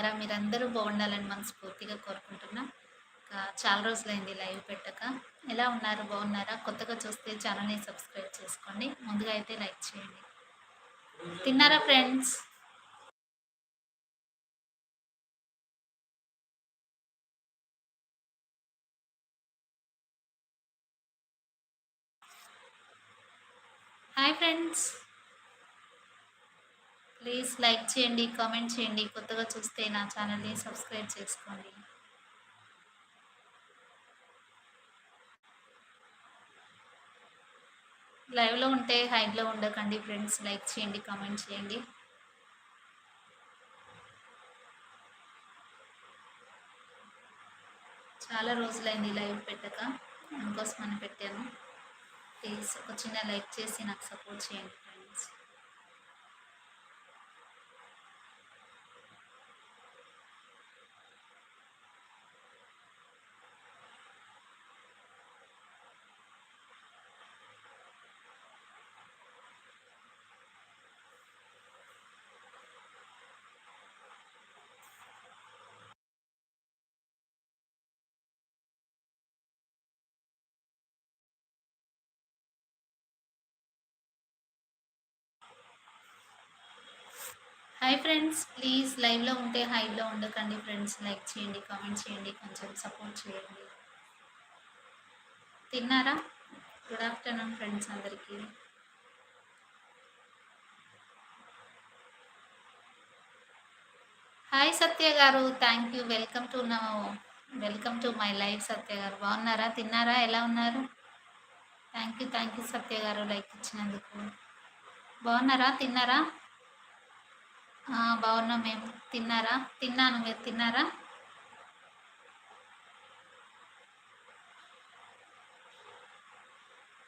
బాగున్నారా మీరందరూ బాగుండాలని మనస్ఫూర్తిగా కోరుకుంటున్నా. ఇంకా చాలా రోజులైంది లైవ్ పెట్టక. ఎలా ఉన్నారు? బాగున్నారా? కొత్తగా చూస్తే ఛానల్ని సబ్స్క్రైబ్ చేసుకోండి. ముందుగా అయితే లైక్ చేయండి. తిన్నారా friends? Hi friends. Please like చేయండి కామెంట్ చేయండి. కొత్తగా చూస్తే నా ఛానల్ని సబ్స్క్రైబ్ చేసుకోండి. లైవ్లో ఉంటే హైడ్లో ఉండకండి ఫ్రెండ్స్. లైక్ చేయండి కామెంట్ చేయండి. చాలా రోజులైంది లైవ్ పెట్టక. అందుకోసమని పెట్టాను. ప్లీజ్ ఒక చిన్న లైక్ చేసి నాకు సపోర్ట్ చేయండి ఫ్రెండ్స్ హాయ్ ఫ్రెండ్స్ ప్లీజ్ లైవ్లో ఉంటే హైలో ఉండకండి ఫ్రెండ్స్ లైక్ చేయండి కామెంట్ చేయండి కొంచెం సపోర్ట్ చేయండి. తిన్నారా? గుడ్ ఆఫ్టర్నూన్ ఫ్రెండ్స్ అందరికీ. హాయ్ సత్య గారు థ్యాంక్ యూ వెల్కమ్ టు నా welcome to my life Satya గారు. బాగున్నారా? తిన్నారా? ఎలా ఉన్నారు? Thank you thank you Satya గారు లైక్ ఇచ్చినందుకు. బాగున్నారా? తిన్నారా? బాగున్నాం మేము. తిన్నారా? తిన్నాను. మీరు తిన్నారా?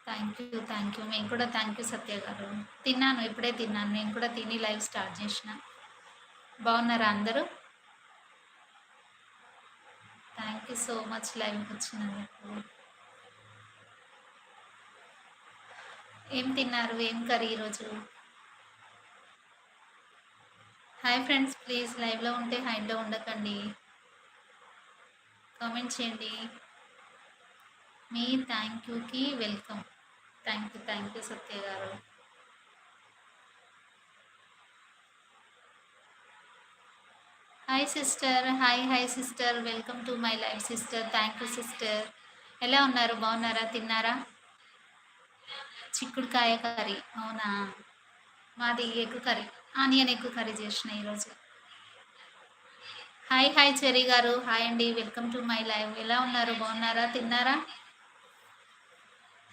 థ్యాంక్ యూ థ్యాంక్ యూ మేము కూడా థ్యాంక్ యూ సత్య గారు. తిన్నాను ఇప్పుడే తిన్నాను. నేను కూడా తిని లైవ్ స్టార్ట్ చేసిన. బాగున్నారా అందరూ? థ్యాంక్ యూ సో మచ్ లైవ్కి వచ్చినందుకు. ఏం తిన్నారు? ఏం కర్రీ ఈరోజు? హాయ్ ఫ్రెండ్స్ ప్లీజ్ లైవ్లో ఉంటే హైడ్లో ఉండకండి. కామెంట్ చేయండి. మీ thank యూకి welcome thank you thank you Satya గారు. Hi sister hi hi sister welcome to my life sister thank you sister ఎలా ఉన్నారు? బాగున్నారా? తిన్నారా? చిక్కుడుకాయ కర్రీ. అవునా? మాది ఎగ్ కర్రీ. ఆనియన్ ఎక్కువ కర్రీ చేసిన ఈరోజు. హాయ్ హాయ్ చెరీ గారు. హాయ్ అండి. Welcome to my live. ఎలా ఉన్నారు? బాగున్నారా? తిన్నారా?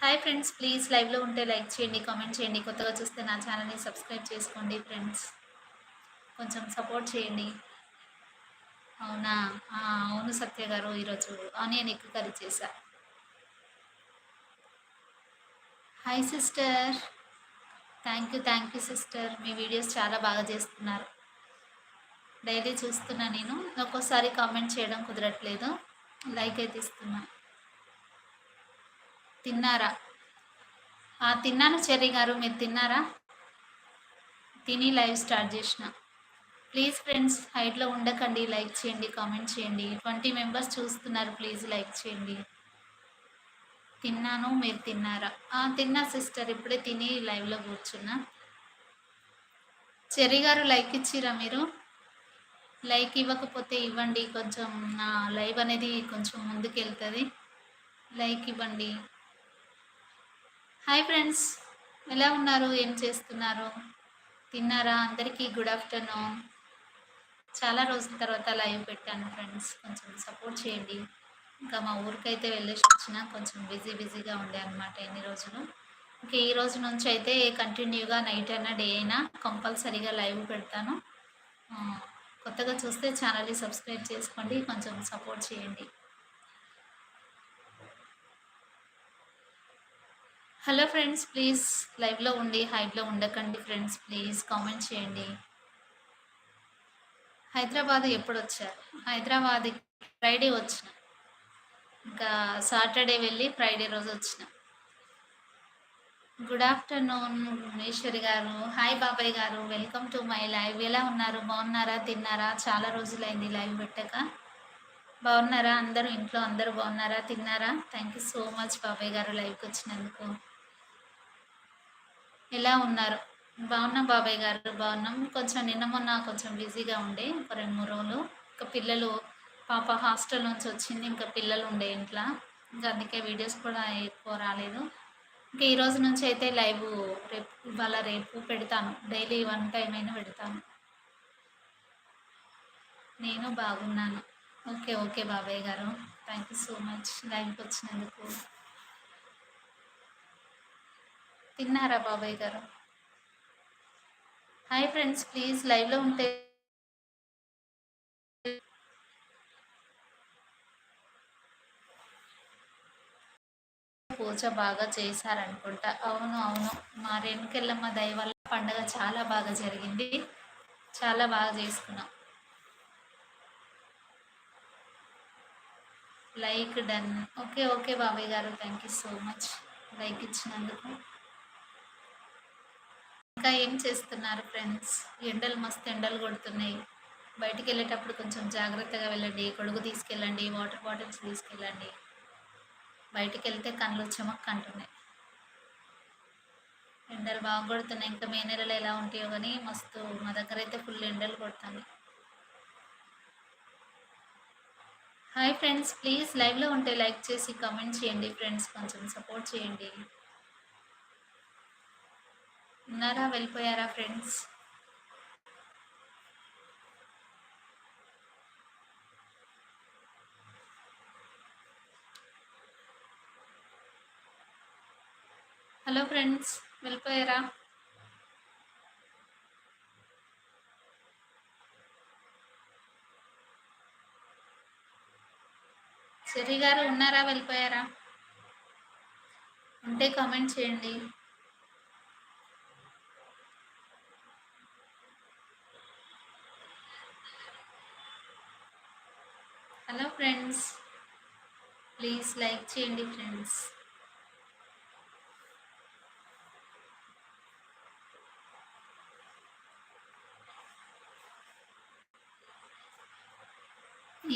Hi friends. ప్లీజ్ లైవ్లో ఉంటే లైక్ చేయండి కామెంట్ చేయండి. కొత్తగా చూస్తే నా ఛానల్ని సబ్స్క్రైబ్ చేసుకోండి ఫ్రెండ్స్. కొంచెం సపోర్ట్ చేయండి. అవునా? అవును సత్య గారు ఈరోజు ఆనియన్ ఎక్కువ కర్రీ చేశా. Hi sister. Thank you thank you sister. Me videos చాలా బాగా చేస్తున్నారు. డైలీ చూస్తున్నా నేను. ఒక్కోసారి కామెంట్ చేయడం కుదరట్లేదు. లైక్ అయితే ఇస్తున్నా తిన్నారా? ఆ, తిన్నాను చెర్రీ గారు. మీరు తిన్నారా? తిని లైవ్ స్టార్ట్ చేసిన. ప్లీజ్ ఫ్రెండ్స్ హైట్లో ఉండకండి. లైక్ చేయండి కామెంట్ చేయండి. ట్వంటీ మెంబర్స్ చూస్తున్నారు. ప్లీజ్ లైక్ చేయండి. తిన్నాను మీరు తిన్నారా? తిన్నా సిస్టర్ ఇప్పుడే తిని లైవ్లో కూర్చున్నా. చెర్రీ గారు లైక్ ఇచ్చిరా మీరు? లైక్ ఇవ్వకపోతే ఇవ్వండి కొంచెం నా లైవ్ అనేది కొంచెం ముందుకెళ్తుంది. లైక్ ఇవ్వండి. హాయ్ ఫ్రెండ్స్ ఎలా ఉన్నారు? ఏం చేస్తున్నారు? తిన్నారా? అందరికీ గుడ్ ఆఫ్టర్నూన్. చాలా రోజుల తర్వాత లైవ్ పెట్టాను ఫ్రెండ్స్ కొంచెం సపోర్ట్ చేయండి. ఇంకా మా ఊరికైతే వెళ్ళేసి వచ్చిన కొంచెం బిజీ బిజీగా ఉండే అనమాట ఎన్ని రోజులు. ఇంకా ఈ రోజు నుంచి అయితే కంటిన్యూగా నైట్ అయినా డే అయినా కంపల్సరీగా లైవ్ పెడతాను. కొత్తగా చూస్తే ఛానల్ని సబ్స్క్రైబ్ చేసుకోండి కొంచెం సపోర్ట్ చేయండి. హలో ఫ్రెండ్స్ ప్లీజ్ లైవ్లో ఉండి హైట్లో ఉండకండి ఫ్రెండ్స్ ప్లీజ్ కామెంట్ చేయండి. హైదరాబాద్ ఎప్పుడు వచ్చారు? హైదరాబాద్ ఫ్రైడే వచ్చిన? ఇంకా సాటర్డే వెళ్ళి ఫ్రైడే రోజు వచ్చిన. గుడ్ ఆఫ్టర్నూన్ మహేశ్వరి గారు. హాయ్ బాబాయ్ గారు. Welcome to my live. ఎలా ఉన్నారు? బాగున్నారా? తిన్నారా? చాలా రోజులైంది లైవ్ పెట్టక. బాగున్నారా? అందరూ ఇంట్లో అందరూ బాగున్నారా? తిన్నారా? థ్యాంక్ యూ సో మచ్ బాబాయ్ గారు లైవ్కి వచ్చినందుకు. ఎలా ఉన్నారు? బాగున్నాం బాబాయ్ గారు. బాగున్నాం. కొంచెం నిన్న మొన్న కొంచెం బిజీగా ఉండే ఒక రెండు మూడు రోజులు. ఇంకా పిల్లలు పాప హాస్టల్ నుంచి వచ్చింది ఇంకా పిల్లలు ఉండే ఇంట్లో. ఇంకా అందుకే వీడియోస్ కూడా ఎక్కువ రాలేదు. ఇంకా ఈ రోజు నుంచి అయితే లైవ్ రేపు ఇవాళ రేపు పెడతాను. డైలీ వన్ టైం అయినా పెడతాను. నేను బాగున్నాను. ఓకే ఓకే బాబాయ్ గారు. థ్యాంక్ యూ సో మచ్ లైవ్కి వచ్చినందుకు. తిన్నారా బాబాయ్ గారు? హాయ్ ఫ్రెండ్స్ ప్లీజ్ లైవ్లో ఉంటే పూజ బాగా చేశారనుకుంటా. అవును అవును. మా రేణుకెళ్ళమ్మ దయ వల్ల పండగ చాలా బాగా జరిగింది. చాలా బాగా చేసుకున్నాం. Like done. ఓకే ఓకే బాబాయ్ గారు. Thank you so much like ఇచ్చినందుకు. ఇంకా ఏం చేస్తున్నారు ఫ్రెండ్స్? ఎండలు మస్తు ఎండలు కొడుతున్నాయి. బయటికి వెళ్ళేటప్పుడు కొంచెం జాగ్రత్తగా వెళ్ళండి. కొడుకు తీసుకెళ్ళండి. వాటర్ బాటిల్స్ తీసుకెళ్ళండి. బయటికి వెళ్తే కళ్ళు చెమక్ అంటున్నాయి. ఎండలు బాగా కొడుతున్నాయి. ఇంకా మే నెలలో ఎలా ఉంటాయో కానీ మస్తు మా దగ్గర అయితే ఫుల్ ఎండలు కొడుతుంది హాయ్ ఫ్రెండ్స్ ప్లీజ్ లైవ్లో ఉంటే లైక్ చేసి కమెంట్ చేయండి ఫ్రెండ్స్ కొంచెం సపోర్ట్ చేయండి. ఉన్నారా? వెళ్ళిపోయారా ఫ్రెండ్స్? హలో ఫ్రెండ్స్ వెళ్ళిపోయారా? చెర్రి గారు ఉన్నారా వెళ్ళిపోయారా? ఉంటే కామెంట్ చేయండి. హలో ఫ్రెండ్స్ ప్లీజ్ లైక్ చేయండి ఫ్రెండ్స్.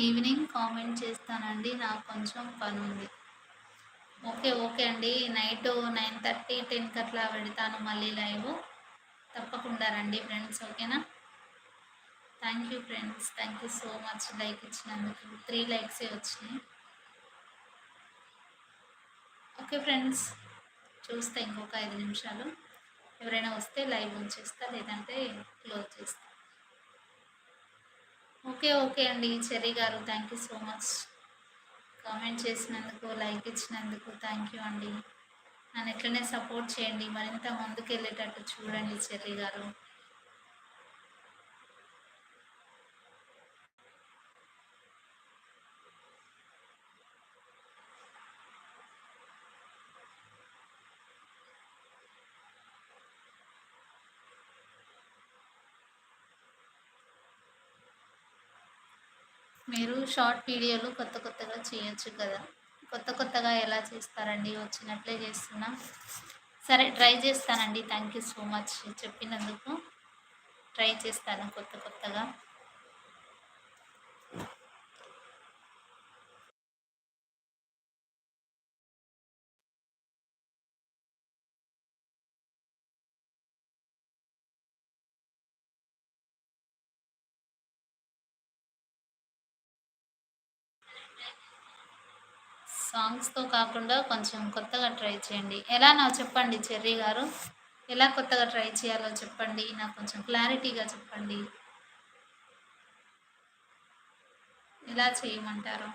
ఈవినింగ్ కామెంట్ చేస్తానండి. నాకు కొంచెం పని ఉంది ఓకే ఓకే అండి. నైట్ నైన్ థర్టీ టెన్కి అట్లా పెడతాను మళ్ళీ లైవ్. తప్పకుండా రండి ఫ్రెండ్స్ ఓకేనా? Thank you friends. Thank you so much like ఇచ్చినందుకు. త్రీ లైక్సే వచ్చినాయి. ఓకే ఫ్రెండ్స్ చూస్తే ఇంకొక ఐదు నిమిషాలు. ఎవరైనా వస్తే లైవ్ ఉంచేస్తా లేదంటే క్లోజ్ చేస్తా. ఓకే ఓకే అండి. చెర్రీ గారు thank you so much comment చేసినందుకు లైక్ ఇచ్చినందుకు థ్యాంక్ యూ అండి. నన్ను ఎట్లనే సపోర్ట్ చేయండి మరింత ముందుకు వెళ్ళేటట్టు చూడండి చెర్రీ గారు. మీరు షార్ట్ వీడియోలు కొత్త కొత్తగా చేయొచ్చు కదా. కొత్త కొత్తగా ఎలా చేస్తారండి? వచ్చినట్లే చేస్తున్నా. సరే ట్రై చేస్తానండి. థ్యాంక్ యూ సో మచ్ చెప్పినందుకు. ట్రై చేస్తాను కొత్త కొత్తగా. సాంగ్స్తో కాకుండా కొంచెం కొత్తగా ట్రై చేయండి. ఎలా నాకు చెప్పండి చెర్రీ గారు? ఎలా కొత్తగా ట్రై చేయాలో చెప్పండి. నాకు కొంచెం క్లారిటీగా చెప్పండి. ఎలా చేయమంటారు?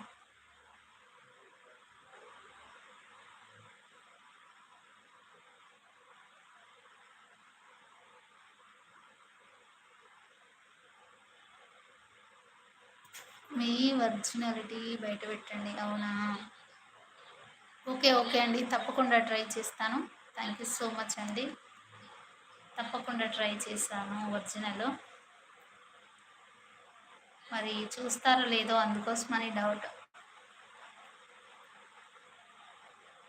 మీ ఒరిజినాలిటీ బయట పెట్టండి. అవునా? ఓకే ఓకే అండి. తప్పకుండా ట్రై చేస్తాను. థ్యాంక్ యూ సో మచ్ అండి. తప్పకుండా ట్రై చేస్తాను ఒరిజినల్. మరి చూస్తారో లేదో అందుకోసమని డౌట్.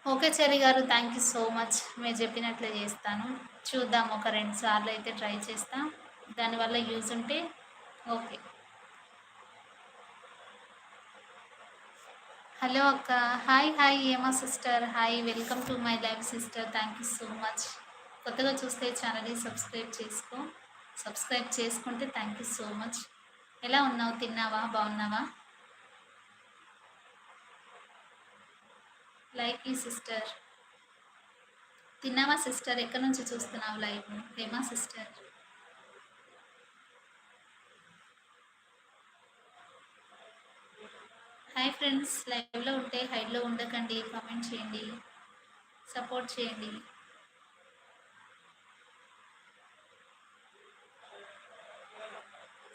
ఓకే చెరి గారు థ్యాంక్ యూ సో మచ్. మీరు చెప్పినట్లే చేస్తాను. చూద్దాం ఒక రెండు సార్లు అయితే ట్రై చేస్తాం. దానివల్ల యూజ్ ఉంటే ఓకే. హలో అక్క. Hi hi Hema sister? Hi welcome to my live sister. Thank you so much. కొత్తగా చూస్తే ఛానల్ని సబ్స్క్రైబ్ చేసుకో. సబ్స్క్రైబ్ చేసుకుంటే థ్యాంక్ యూ సో మచ్. ఎలా ఉన్నావు? తిన్నావా? బాగున్నావా? లైక్ ఈ సిస్టర్. తిన్నావా సిస్టర్? ఎక్కడి నుంచి చూస్తున్నావు live Hema sister? Hi friends లైవ్లో ఉంటే హైడ్లో ఉండకండి కామెంట్ చేయండి సపోర్ట్ చేయండి.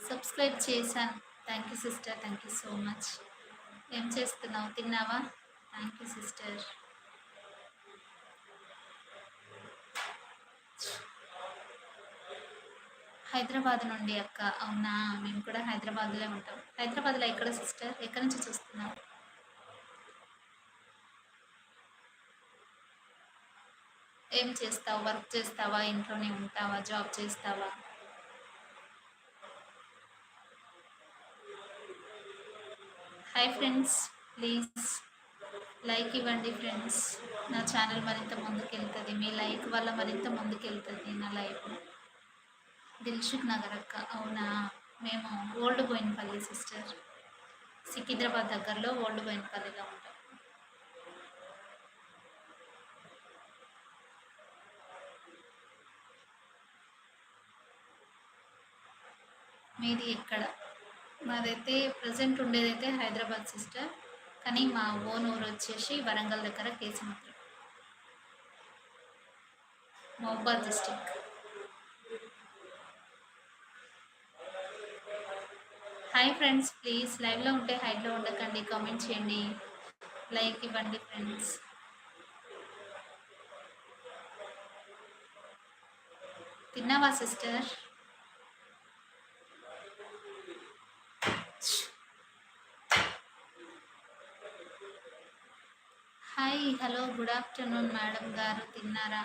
సబ్స్క్రైబ్ చేశాను. Thank you sister thank you so much ఏం చేస్తున్నావు? తిన్నావా? థ్యాంక్ యూ సిస్టర్ హైదరాబాద్ నుండి అక్క అవునా? మేము కూడా హైదరాబాద్లో ఉంటాం. హైదరాబాద్లో ఎక్కడ సిస్టర్? ఎక్కడి నుంచి చూస్తున్నావు? ఏం చేస్తావు? వర్క్ చేస్తావా? ఇంట్లోనే ఉంటావా? జాబ్ చేస్తావా? హాయ్ ఫ్రెండ్స్ ప్లీజ్ లైక్ ఇవ్వండి ఫ్రెండ్స్ నా ఛానల్ మరింత ముందుకెళ్తుంది. మీ లైక్ వల్ల మరింత ముందుకెళ్తుంది నా లైఫ్ దిల్షుక్ నగర్ అక్క. అవునా? మేము ఓల్డ్ బోయినపల్లి సిస్టర్. సికింద్రాబాద్ దగ్గరలో ఓల్డ్ బోయినపల్లిగా ఉంటాం. మీది ఎక్కడ? మాదైతే ప్రజెంట్ ఉండేదైతే హైదరాబాద్ సిస్టర్. కానీ మా ఓన్ ఊరు వచ్చేసి వరంగల్ దగ్గర కేసముద్ర మహబాద్ డిస్టిక్ హాయ్ ఫ్రెండ్స్ ప్లీజ్ లైవ్లో ఉంటే హైట్లో ఉండకండి కామెంట్ చేయండి. లైక్ ఇవ్వండి ఫ్రెండ్స్ తిన్నావా sister hi hello good afternoon madam గారు తిన్నారా?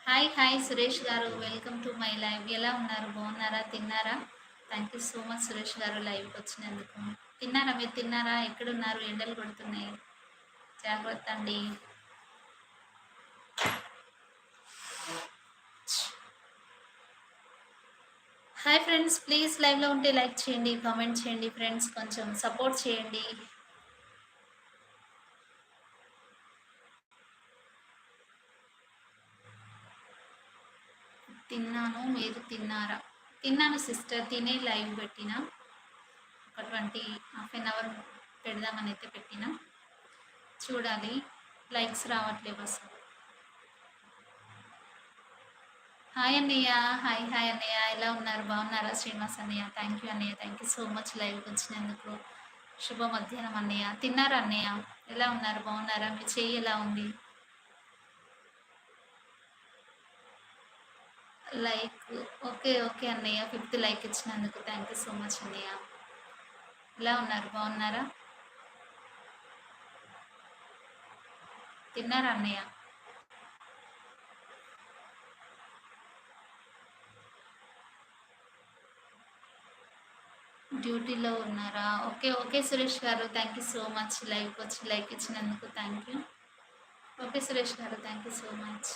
హాయ్ హాయ్ సురేష్ గారు వెల్కమ్ టు మై లైవ్ ఎలా ఉన్నారు? బాగున్నారా? తిన్నారా? Thank you so much Suresh గారు లైవ్కి వచ్చినందుకు. తిన్నారా? మీరు తిన్నారా? ఎక్కడున్నారు? ఎండలు కొడుతున్నాయి. జాగ్రత్త అండి. హాయ్ ఫ్రెండ్స్ ప్లీజ్ లైవ్లో ఉంటే లైక్ చేయండి కామెంట్ చేయండి ఫ్రెండ్స్ కొంచెం సపోర్ట్ చేయండి. తిన్నాను మీరు తిన్నారా? తిన్నాను సిస్టర్ తినే లైవ్ పెట్టిన. ఒక ట్వంటీ హాఫ్ అన్ అవర్ పెడదామని అయితే పెట్టిన. చూడాలి లైక్స్ రావట్లేవు అసలు? హాయ్ అన్నయ్య హాయ్ హాయ్ అన్నయ్య. ఎలా ఉన్నారు? బాగున్నారా? శ్రీనివాస్ అన్నయ్య థ్యాంక్ యూ అన్నయ్య. థ్యాంక్ యూ సో మచ్ లైవ్కి వచ్చినందుకు. శుభ మధ్యాహ్నం అన్నయ్య. తిన్నారా అన్నయ్య? ఎలా ఉన్నారు? బాగున్నారా? మీ చెయ్యి ఎలా ఉంది? లైక్ ఓకే ఓకే అన్నయ్య ఫిఫ్త్ లైక్ ఇచ్చినందుకు థ్యాంక్ యూ సో మచ్ అన్నయ్య. ఎలా ఉన్నారు? బాగున్నారా? తిన్నారా అన్నయ్య? డ్యూటీలో ఉన్నారా? ఓకే ఓకే సురేష్ గారు thank you so much. Like వచ్చి లైక్ ఇచ్చినందుకు థ్యాంక్ యూ. ఓకే సురేష్ గారు thank you so much.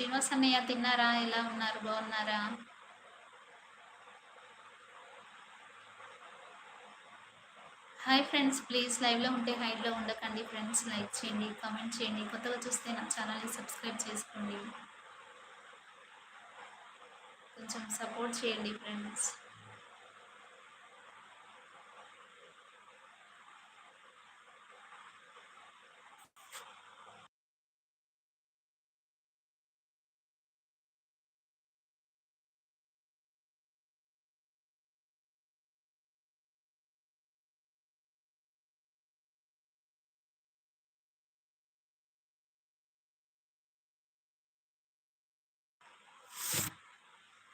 Srinivas అన్నయ్య తిన్నారా? ఎలా ఉన్నారు? బాగున్నారా? హాయ్ ఫ్రెండ్స్ ప్లీజ్ లైవ్లో ఉంటే హైట్లో ఉండకండి ఫ్రెండ్స్ లైక్ చేయండి కామెంట్ చేయండి. కొత్తగా చూస్తే నా ఛానల్ని సబ్స్క్రైబ్ చేసుకోండి. కొంచెం సపోర్ట్ చేయండి ఫ్రెండ్స్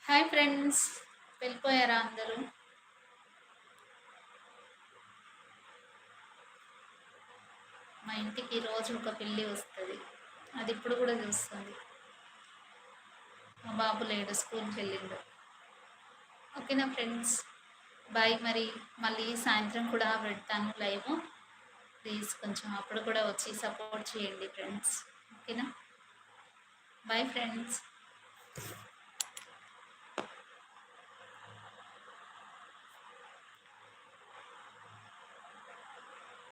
హాయ్ ఫ్రెండ్స్. వెళ్ళిపోయారా అందరూ? మా ఇంటికి రోజు ఒక పిల్లి వస్తుంది. అది ఇప్పుడు కూడా చూస్తుంది. మా బాబు లేడు స్కూల్కి వెళ్ళిండు. ఓకేనా ఫ్రెండ్స్? బాయ్ మరి. మళ్ళీ సాయంత్రం కూడా పెడతాను లైవ్. ప్లీజ్ కొంచెం అప్పుడు కూడా వచ్చి సపోర్ట్ చేయండి ఫ్రెండ్స్. ఓకేనా? Bye friends.